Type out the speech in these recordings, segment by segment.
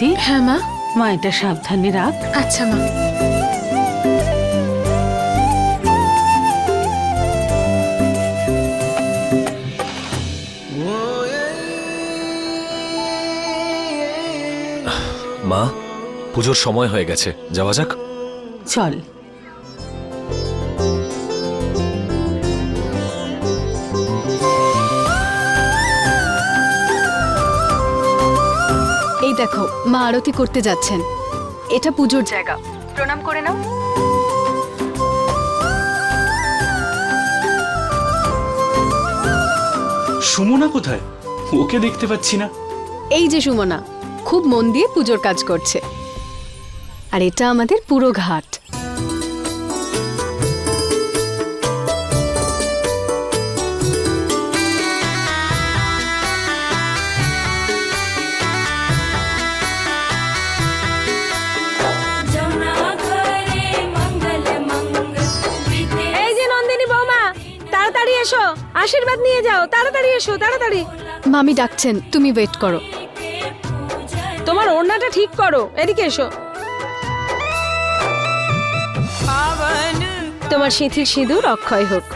আরতি হ্যাঁ মা। মা এটা সাবধানে রাখ। আচ্ছা মা। মা পুজোর সময় হয়ে গেছে। যাওয়া যাক। চল। দেখো মা আরতি করতে যাচ্ছেন। এটা পুজোর জায়গা। প্রণাম করে নাও। সুমনা কোথায়? ওকে দেখতে পাচ্ছি না। এই যে সুমনা খুব মন দিয়ে পুজোর কাজ করছে। আর এটা আমাদের পুরো ঘাট। এসো আশীর্বাদ নিয়ে যাও। তাড়াতাড়ি এসো তাড়াতাড়ি। মামি ডাকছেন তুমি ওয়েট করো। তোমার ওড়নাটা ঠিক করো এদিকে এসো। তোমার সিঁথির সিঁদুর অক্ষয় হোক।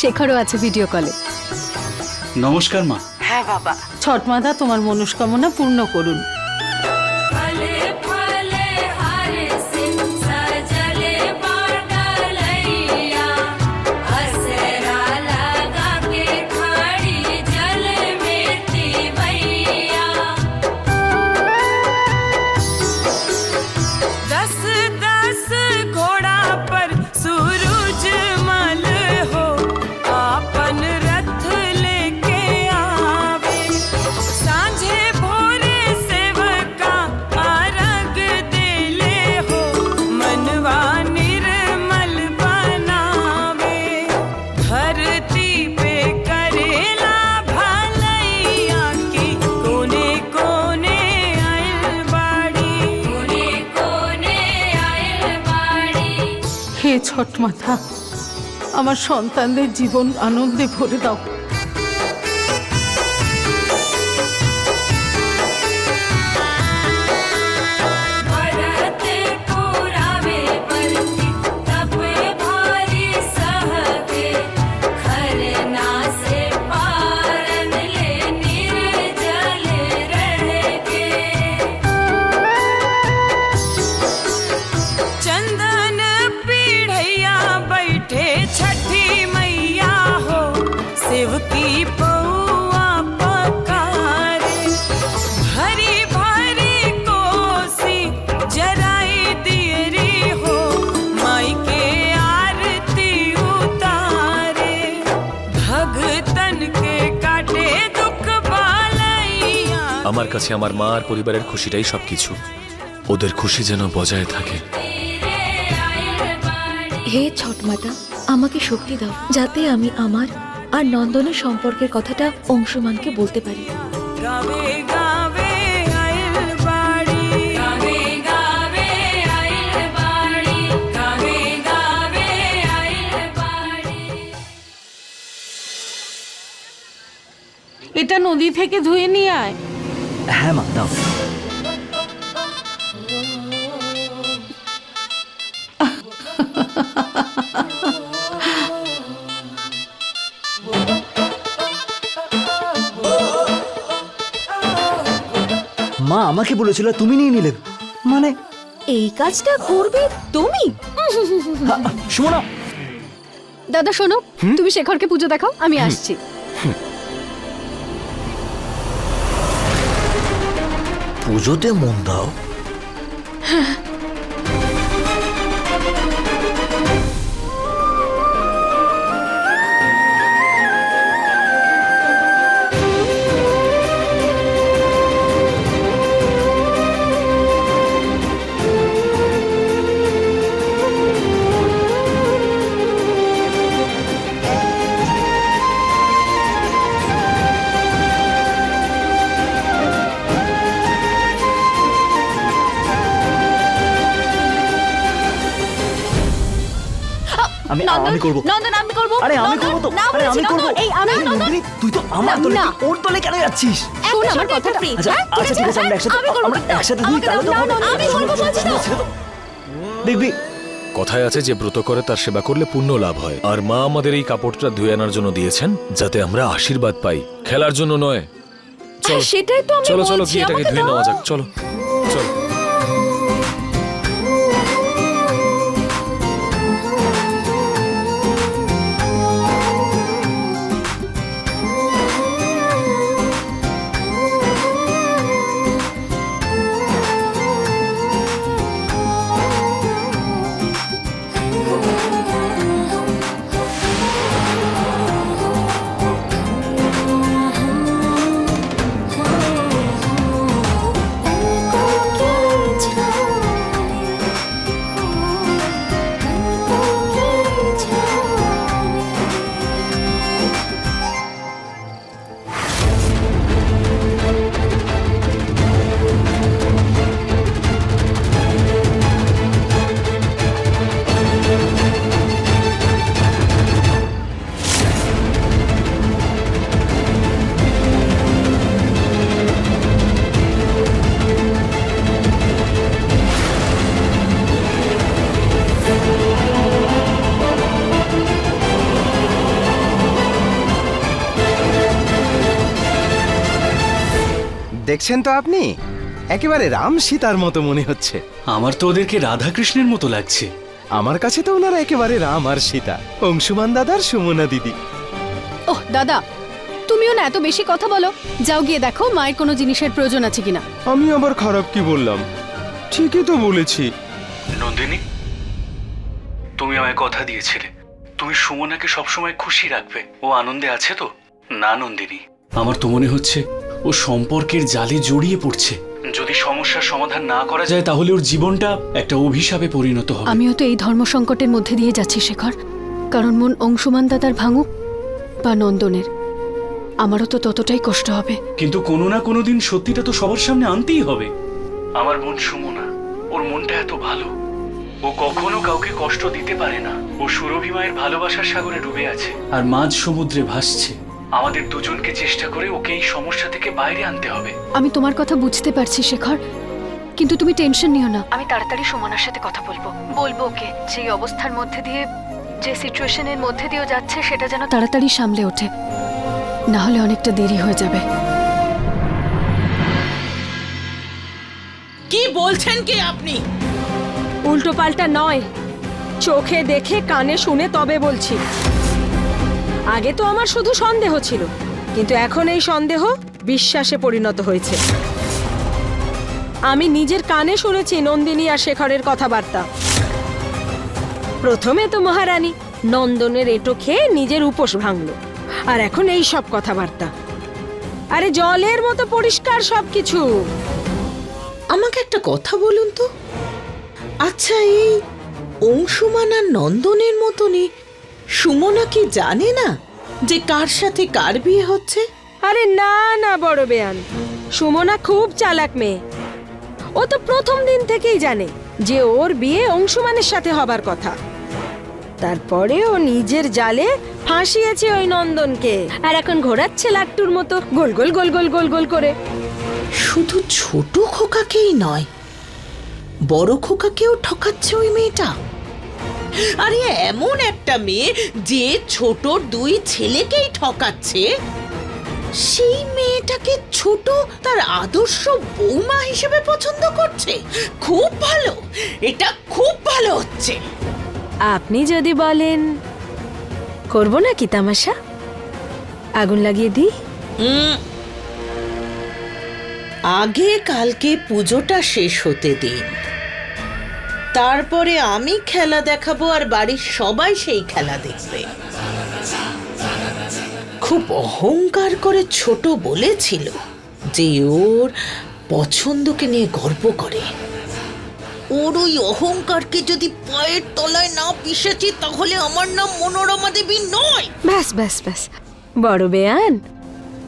শেখরও আছে ভিডিও কলে নমস্কার মা। হ্যাঁ বাবা। ছট মাতা তোমার মনস্কামনা পূর্ণ করুন। মাতা আমার সন্তানদের জীবন আনন্দে ভরে দাও। কাছে আমার মা আর পরিবারের খুশিটাই সবকিছু। ওদের খুশি যেন বজায় থাকে। হে ছট মাতা আমাকে শক্তি দাও যাতে আমি আমার আর নন্দনের সম্পর্কের কথাটা অংশমানকে বলতে পারি। এটা নদী থেকে ধুয়ে নিয়ে আয়। হ্যাঁ মা দাও মা আমাকে বলেছিল তুমি নিয়ে নিলে। মানে? এই কাজটা করবে তুমি। শোনো দাদা শোনো তুমি শেখরকে পুজো দেখাও আমি আসছি। পুজোতে মন দাও। আমি আমি করব। নন্দন আমি করব। আরে আমি করব তো। আরে আমি করব। এই আমি নন্দন তুই তো আমার তলে ওর তলে কেন যাচ্ছিস? শোন আমার কথাটা আচ্ছা আচ্ছা ঠিক আছে আমরা একসাথে আমরা একসাথে দুই তাহলে তো আমি করব বলছি তো। দেখবি? কথায় আছে যে ব্রত করে তার সেবা করলে পুণ্য লাভ হয়। আর মা আমাদের এই কাপড়টা ধুয়ে আনার জন্য দিয়েছেন যাতে আমরা আশীর্বাদ পাই। খেলার জন্য নয়। চলো। সেটাই তো আমি চলো চলো এটাকে ধুয়ে নেওয়া যাক চলো চলো। দেখছেন তো আপনি? একেবারে রাম সীতার মতো মনে হচ্ছে। আমার তো ওদেরকে রাধাকৃষ্ণের মতো লাগছে। আমার কাছে তো ওনারা একেবারে রাম আর সীতা। অংশুমান দাদার সুমনা দিদি। ওহ দাদা তুমিও না এত বেশি কথা বলো। যাও গিয়ে দেখো মায়ের কোনো জিনিসের প্রয়োজন আছে কিনা। আমি আবার খারাপ কি বললাম? ঠিকই তো বলেছি। নন্দিনী তুমি আমায় কথা দিয়েছিলে। তুমি সুমনাকে সবসময় খুশি রাখবে। ও আনন্দে আছে তো? না নন্দিনী। আমার তো মনে হচ্ছে ও সম্পর্কের জালে জড়িয়ে পড়ছে। যদি সমস্যার সমাধান না করা যায় তাহলে ওর জীবনটা একটা অভিশাপে পরিণত হবে। আমিও তো এই ধর্ম সংকটের মধ্যে দিয়ে যাচ্ছি শেখর। কারণ মন অংশুমান দাদার ভাঙুক বা নন্দনের আমারও তো ততটাই কষ্ট হবে। কিন্তু কোনো না কোনো দিন সত্যিটা তো সবার সামনে আনতেই হবে। আমার বোন সুমনা ওর মনটা এত ভালো। ও কখনো কাউকে কষ্ট দিতে পারে না। ও সুরভি মায়ের ভালোবাসার সাগরে ডুবে আছে। আর মাঝ সমুদ্রে ভাসছে। আমাদের দুজনকে চেষ্টা করে ওকে এই সমস্যা থেকে বাইরে আনতে হবে। আমি তোমার কথা বুঝতে পারছি শেখর। কিন্তু তুমি টেনশন নিও না। আমি তাড়াতাড়ি সুমনার সাথে কথা বলব। বলব ওকে যে অবস্থার মধ্যে দিয়ে যে সিচুয়েশনের মধ্যে দিয়েও যাচ্ছে সেটা যেন তাড়াতাড়ি সামলে ওঠে। না হলে অনেকটা দেরি হয়ে যাবে। কি বলছেন কি আপনি? উল্টো পাল্টা নয়। চোখে দেখে কানে শুনে তবে বলছি। আগে তো আমার শুধু সন্দেহ ছিল, কিন্তু এখন এই সন্দেহ বিশ্বাসে পরিণত হয়েছে। আমি নিজের কানে শুনেছি নন্দিনী আর শেখরের কথাবার্তা। প্রথমে তো মহারানী নন্দনের এটো খেয়ে নিজের উপোস ভাঙল, আর এখন এই সব কথাবার্তা। আরে জলের মতো পরিষ্কার সবকিছু। আমাকে একটা কথা বলুন তো। আচ্ছা এই অংশুমান আর নন্দনের মতনই সুমনা কি জানে না যে কার সাথে কার বিয়ে হচ্ছে? আরে না না বড় বেয়ান। সুমনা খুব চালাক মেয়ে। ও তো প্রথম দিন থেকেই জানে যে ওর বিয়ে অংশুমানের সাথে হবার কথা। তারপরে ও নিজের জালে ফাঁসিয়েছে ওই নন্দনকে। আর এখন ঘোরাচ্ছে লাট্টুর মতো গোল গোল গোল গোল গোল গোল করে। শুধু ছোট খোকাকেই নয় বড় খোকাকেও ঠকাচ্ছে ওই মেয়েটা। আরে এমন একটা মেয়ে যে ছোট দুই ছেলেকেই ঠকাচ্ছে? সেই মেয়েটাকে ছোট তার আদর্শ বৌমা হিসেবে পছন্দ করছে। খুব ভালো। এটা খুব ভালো হচ্ছে। আপনি যদি বলেন করব না কি তামাশা? আগুন লাগিয়ে দিই? উম, আগে কালকে পুজোটা শেষ হতে দিন। তারপরে আমি খেলা দেখাবো আর বাড়ির সবাই সেই খেলা দেখবে। খুব অহংকার করে ছোট বলেছিল যে ওর পছন্দকে নিয়ে গর্ব করে। ওর ওই অহংকারকে যদি পায়ের তলায় না পিষেছি, তাহলে আমার নাম মনোরমা দেবী নয়। ব্যাস ব্যাস ব্যাস। বড় বেয়ান,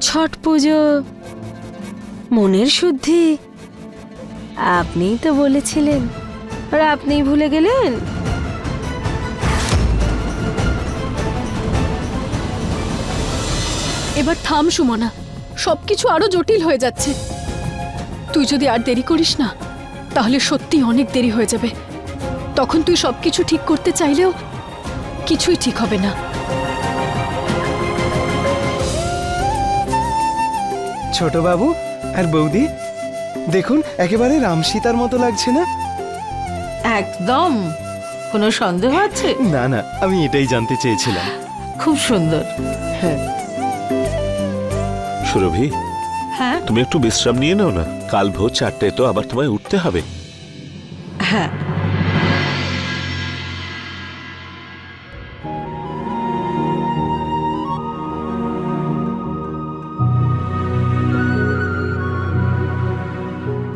ছট পুজো, মনের শুদ্ধি। আপনিই তো বলেছিলেন। আর আপনি ভুলে গেলেন? এবার থাম সুমনা। সবকিছু আরও জটিল হয়ে যাচ্ছে। তুই যদি আর দেরি করিস না তাহলে সত্যি অনেক দেরি হয়ে যাবে। তখন তুই সবকিছু ঠিক করতে চাইলেও কিছুই ঠিক হবে না। ছোট বাবু আর বৌদি দেখুন একেবারে রাম সীতার মতো লাগছে না? একদম? কোনো সন্দেহ আছে? না না আমি এটাই জানতে চেয়েছিলাম। খুব সুন্দর। হ্যাঁ। সুরভি হ্যাঁ? তুমি একটু বিশ্রাম নিয়ে নাও না। কাল ভোর চারটায় তো আবার তোমায় উঠতে হবে। হ্যাঁ।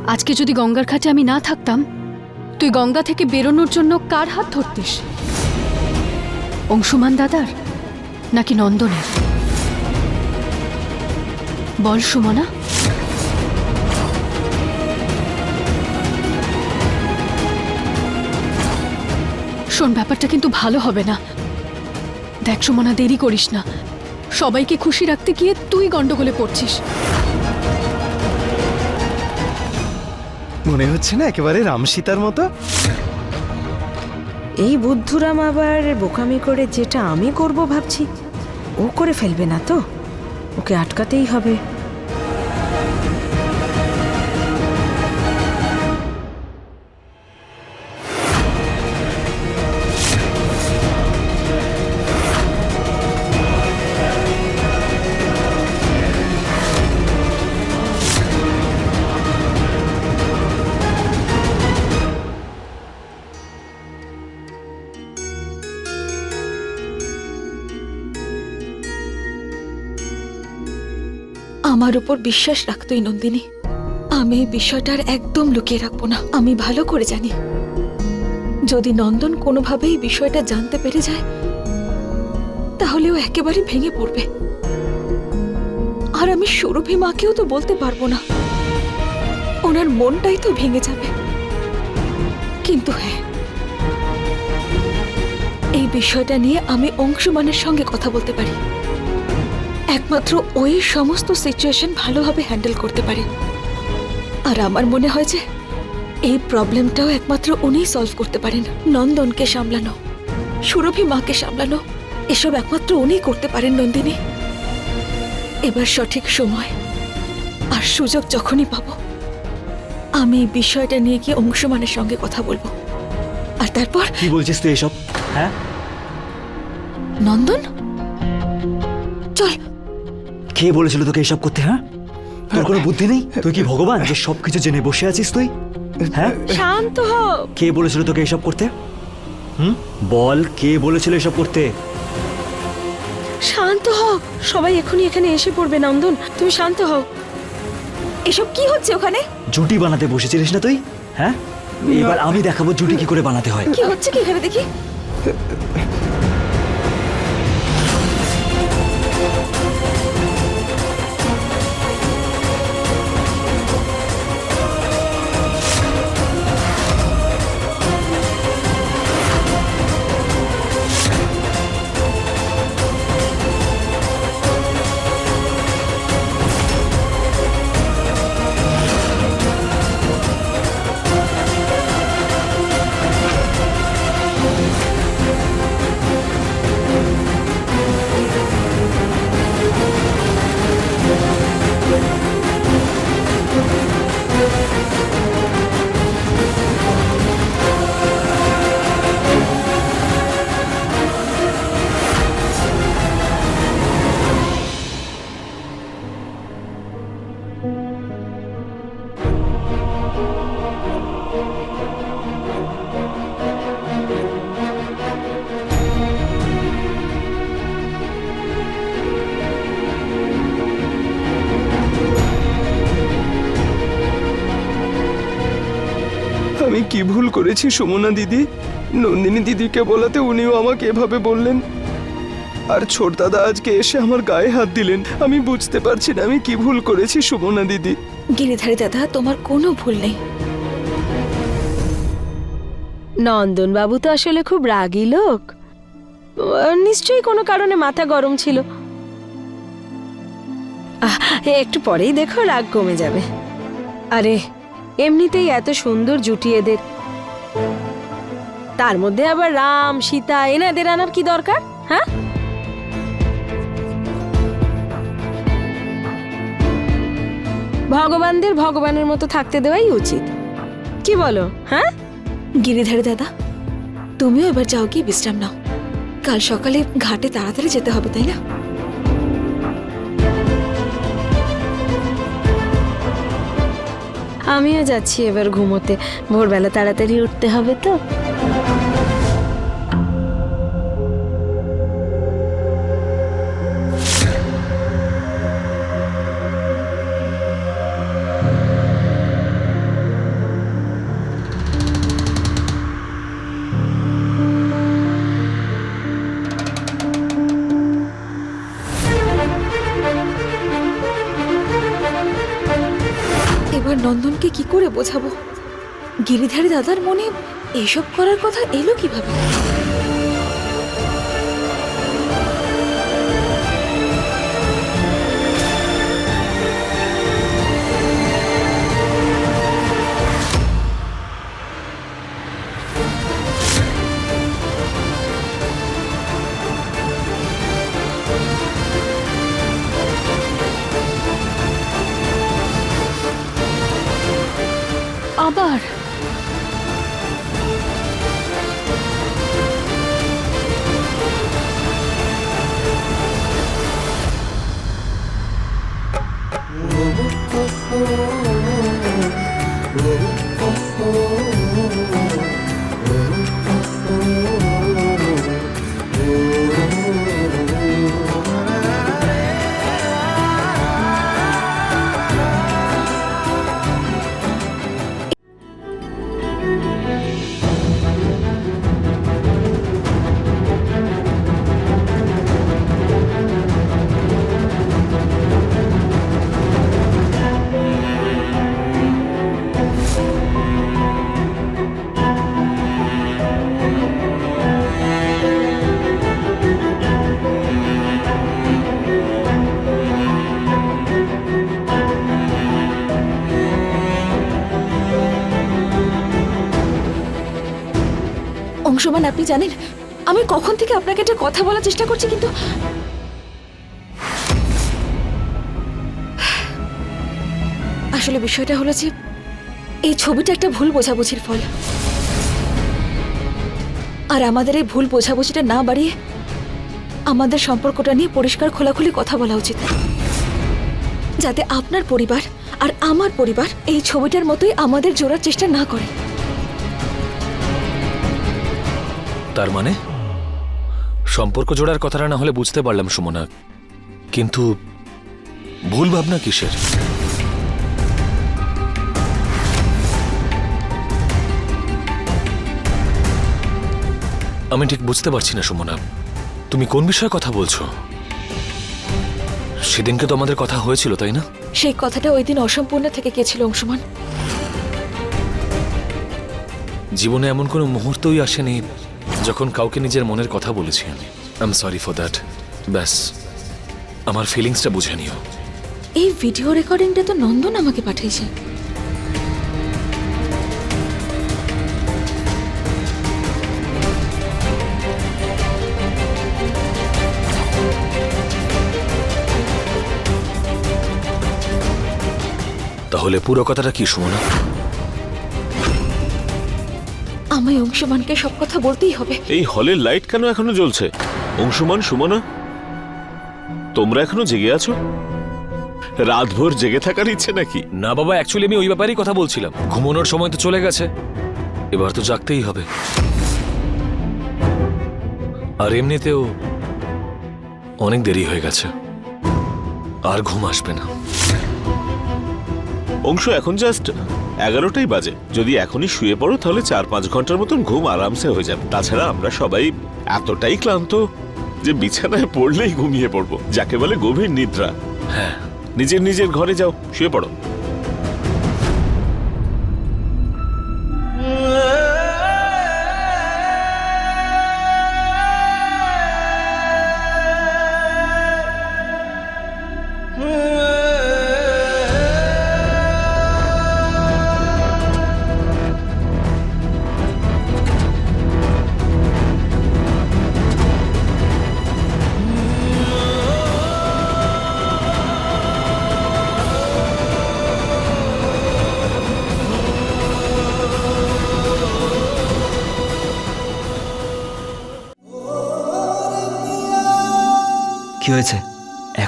আজকে যদি গঙ্গার ঘাটে আমি না থাকতাম তুই গঙ্গা থেকে বেরোনোর জন্য কার হাত ধরতিস? অংশুমান দাদার? নাকি নন্দনের? বল, সুমনা। শোন, ব্যাপারটা কিন্তু ভালো হবে না। দেখ, সুমনা, দেরি করিস না। সবাইকে খুশি রাখতে গিয়ে তুই গন্ডগোলে পড়ছিস। মনে হচ্ছে না একেবারে রাম সীতার মতো? এই বুদ্ধুরাম আবার বোকামি করে যেটা আমি করব ভাবছি, ও করে ফেলবে না তো? ওকে আটকাতেই হবে। আমার উপর বিশ্বাস রাখতোই নন্দিনী। আমি বিষয়টার একদম লুকিয়ে রাখব না। আমি ভালো করে জানি। যদি নন্দন কোনোভাবেই এই বিষয়টা জানতে পেরে যায়, তাহলে ও একেবারে ভেঙে পড়বে। আর আমি সুরভি মাকেও তো বলতে পারব না। ওনার মনটাই তো ভেঙে যাবে। কিন্তু হ্যাঁ এই বিষয়টা নিয়ে আমি অংশুমানের সঙ্গে কথা বলতে পারি। একমাত্র ওই সমস্ত সিচুয়েশন ভালোভাবে হ্যান্ডেল করতে পারে। আর আমার মনে হয় যে এই প্রবলেমটাও একমাত্র উনিই সলভ করতে পারেন। নন্দনকে সামলানো সুরভি মাকে সামলানো এসব একমাত্র উনিই করতে পারেন নন্দিনী। এবার সঠিক সময় আর সুযোগ যখনই পাবো আমি এই বিষয়টা নিয়ে গিয়ে অংশমানের সঙ্গে কথা বলব। আর তারপর? কি বলছিস তুই এসব? হ্যাঁ? নন্দন? কে বলেছিল তোকে এসব করতে হ্যাঁ? তোর কোনো বুদ্ধি নেই? তুই কি ভগবান যে সব কিছু জেনে বসে আছিস তুই? হ্যাঁ? শান্ত হ। কে বলেছিল তোকে এসব করতে? হুম? বল কে বলেছিল এসব করতে? শান্ত হ। সবাই এখনই এখানে এসে পড়বে নন্দন। তুমি শান্ত হও। এসব কি হচ্ছে ওখানে? জুটি বানাতে বসেছিলিস না তুই? হ্যাঁ? এবার আমি দেখাবো জুটি কি করে বানাতে হয়। কি হচ্ছে কি এখানে দেখি? আমি কি ভুল করেছি সুমনা দিদি? নন্দিনী দিদিকে বলাতে উনিও আমাকে এভাবে বললেন। আর ছোট দাদা আজকে এসে আমার গায়ে হাত দিলেন। আমি বুঝতে পারছি না আমি কি ভুল করেছি সুমনা দিদি? গিরিধারী দাদা তোমার কোনো ভুল নেই। নন্দন বাবু তো আসলে খুব রাগী লোক। নিশ্চয়ই কোনো কারণে মাথা গরম ছিল। আহ, একটু পরেই দেখো রাগ কমে যাবে। আরে এমনিতেই এত সুন্দর জুটি এদের। তার মধ্যে আবার রাম, সীতা, এনাদের আনার কি দরকার হ্যাঁ? ভগবানদের ভগবানের মতো থাকতে দেওয়াই উচিত। কি বলো হ্যাঁ? গিরিধারী দাদা, তুমিও এবার যাও কি বিশ্রাম নাও। কাল সকালে ঘাটে তাড়াতাড়ি যেতে হবে, তাই না? আমিও যাচ্ছি এবার ঘুমোতে। ভোরবেলা তাড়াতাড়ি উঠতে হবে তো। নন্দনকে কি করে বোঝাবো? গিরিধারী দাদার মনে এসব করার কথা এলো কীভাবে? আবার? আপনি জানেন, আমি কখন থেকে আপনাকে একটা কথা বলার চেষ্টা করছি, কিন্তু আসলে বিষয়টা হলো যে এই ছবিটা একটা ভুল বোঝাবুঝির ফল। আর আমাদের এই ভুল বোঝাবুঝিটা না বাড়িয়ে আমাদের সম্পর্কটা নিয়ে পরিষ্কার খোলাখুলি কথা বলা উচিত। যাতে আপনার পরিবার আর আমার পরিবার এই ছবিটার মতোই আমাদের জোড়ার চেষ্টা না করে। তার মানে? সম্পর্ক জোড়ার কথাটা না হলে বুঝতে পারলাম সুমনা। কিন্তু ভুল ভাবনা কিসের? আমি ঠিক বুঝতে পারছি না সুমনা। তুমি কোন বিষয়ে কথা বলছো? সেদিনকে তো আমাদের কথা হয়েছিল তাই না? সেই কথাটা ওই দিন অসম্পূর্ণ থেকে গেছিল অংশমান। জীবনে এমন কোনো মুহূর্তই আসেনি যখন কাউকে নিজের মনের কথা বলেছি আমি I am sorry for that ব্যাস আমার ফিলিংসটা বুঝে নিও। এই ভিডিও রেকর্ডিংটা তো নন্দন আমাকে পাঠিয়েছে। তাহলে পুরো কথাটা কি সুমনা? আমায় অংশমানকে সব কথা বলতেই হবে। এই হলের লাইট কেন এখনও জ্বলছে? অংশুমান সুমনা তোমরা এখনও জেগে আছো? রাতভর জেগে থাকার ইচ্ছে নাকি? না বাবা অ্যাকচুয়ালি আমি ওই ব্যাপারেই কথা বলছিলাম। ঘুমানোর সময় তো চলে গেছে। এবার তো জাগতেই হবে। আর এমনিতেও অনেক দেরি হয়ে গেছে। আর ঘুম আসবে না। অংশ এখন জাস্ট এগারোটাই বাজে। যদি এখনই শুয়ে পড়ো তাহলে চার পাঁচ ঘণ্টার মতন ঘুম আরামসে হয়ে যাবে। তাছাড়া আমরা সবাই এতটাই ক্লান্ত যে বিছানায় পড়লেই ঘুমিয়ে পড়ব যাকে বলে গভীর নিদ্রা। হ্যাঁ। নিজের নিজের ঘরে যাও শুয়ে পড়ো।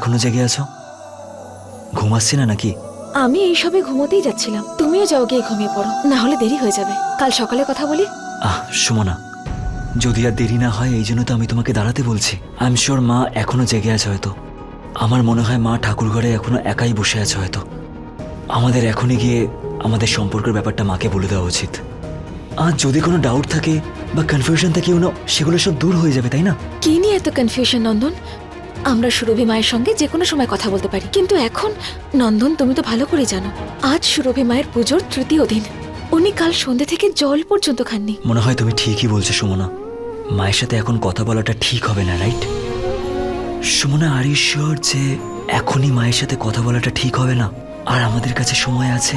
এখনও জেগে আছো? ঘুম আসছে না নাকি? আমি এইসবে ঘুমোতেই যাচ্ছিলাম। তুমিও যাও গিয়ে ঘুমিয়ে পড়ো। না হলে দেরি হয়ে যাবে। কাল সকালে কথা বলি? আহ সুমনা যদি আর দেরি না হয় এই জন্য তো আমি তোমাকে দাঁড়াতে বলছি। আই এম শিওর মা এখনও জেগে আছে হয়তো। আমার মনে হয় মা ঠাকুর ঘরে এখনও একাই বসে আছে হয়তো। আমাদের এখনই গিয়ে আমাদের সম্পর্কের ব্যাপারটা মাকে বলে দেওয়া উচিত। আর যদি কোনো ডাউট থাকে বা কনফিউশন থাকে সেগুলো সব দূর হয়ে যাবে তাই না? কি নিয়ে এত কনফিউশন নন্দন? আমরা সুরভি মায়ের সঙ্গে যে কোনো সময় কথা বলতে পারি। কিন্তু এখন, নন্দন, তুমি তো ভালো করে জানো, আজ সুরভি মায়ের পুজোর তৃতীয় দিন। উনি কাল সন্ধ্যে থেকে জল পর্যন্ত খাননি। মনে হয় তুমি ঠিকই বলছো, সুমনা। মায়ের সাথে এখন কথা বলাটা ঠিক হবে না, রাইট? সুমনা, আর শিওর যে এখনই মায়ের সাথে কথা বলাটা ঠিক হবে না? আর আমাদের কাছে সময় আছে?